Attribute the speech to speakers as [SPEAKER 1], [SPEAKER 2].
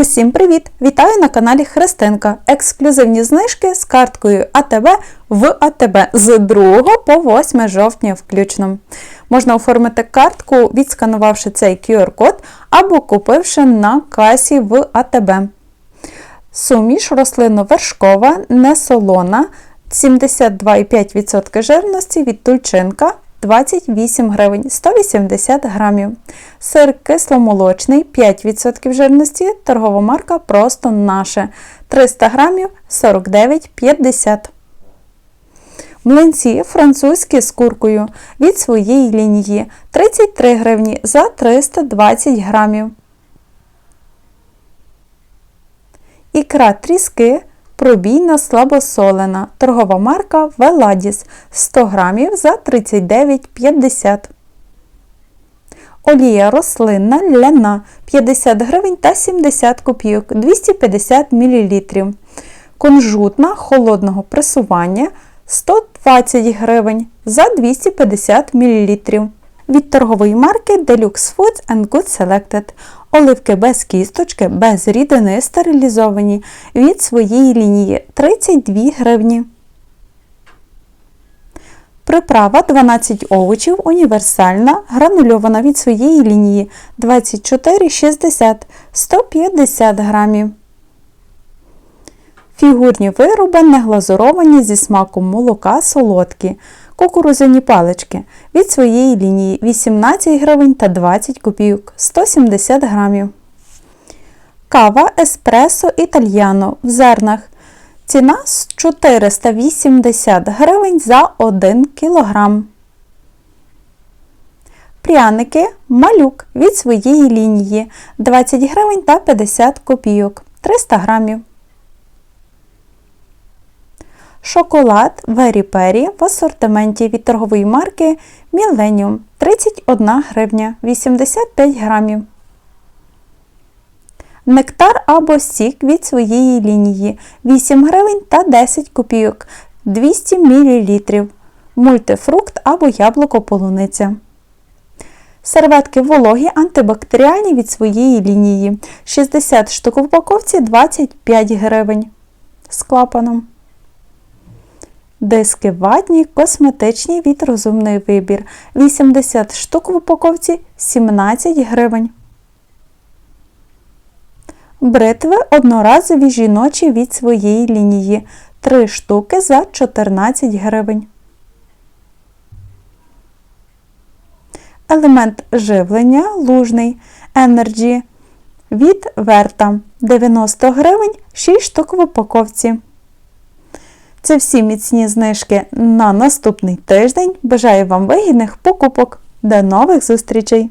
[SPEAKER 1] Усім привіт! Вітаю на каналі Христинка. Ексклюзивні знижки з карткою АТБ в АТБ з 2 по 8 жовтня включно. Можна оформити картку, відсканувавши цей QR-код або купивши на касі в АТБ. Суміш рослинно-вершкова, несолона, 72,5% жирності від тульчинка 28 гривень 180 грамів. Сир кисломолочний 5% жирності, торгова марка просто наше 300 грамів 49,50. Млинці французькі з куркою від своєї лінії 33 гривні за 320 грамів. Ікра тріски пробійна слабосолена. Торгова марка Веладіс 100 грамів за 39,50. Олія рослинна ляна 50 гривень та 70 копійок 250 мл. Кунжутна холодного пресування 120 гривень за 250 мл. Від торгової марки Deluxe Foods and Good Selected. Оливки без кісточки, без рідини стерилізовані від своєї лінії 32 гривні. Приправа 12 овочів універсальна, гранульована від своєї лінії 24,60 150 грамів. Фігурні вироби не глазуровані зі смаком молока солодкі. Кукурузяні палички від своєї лінії 18 гривень та 20 копійок 170 грамів. Кава Еспресо Італьяно в зернах. Ціна 480 гривень за 1 кг. Пряники малюк від своєї лінії 20 гривень та 50 копійок 300 грамів. Шоколад Very Perry в асортименті від торгової марки Millennium 31 гривня 85 грамів. Нектар або сік від своєї лінії 8 гривень та 10 копійок 200 мл. Мультифрукт або яблуко полуниця. Серветки вологі антибактеріальні від своєї лінії 60 штук в упаковці 25 гривень з клапаном. Диски ватні, косметичні від розумний вибір. 80 штук в упаковці 17 гривень. Бритви одноразові жіночі від своєї лінії. 3 штуки за 14 гривень. Елемент живлення лужний Energy від Верта 90 гривень 6 штук в упаковці. Це всі міцні знижки на наступний тиждень. Бажаю вам вигідних покупок. До нових зустрічей!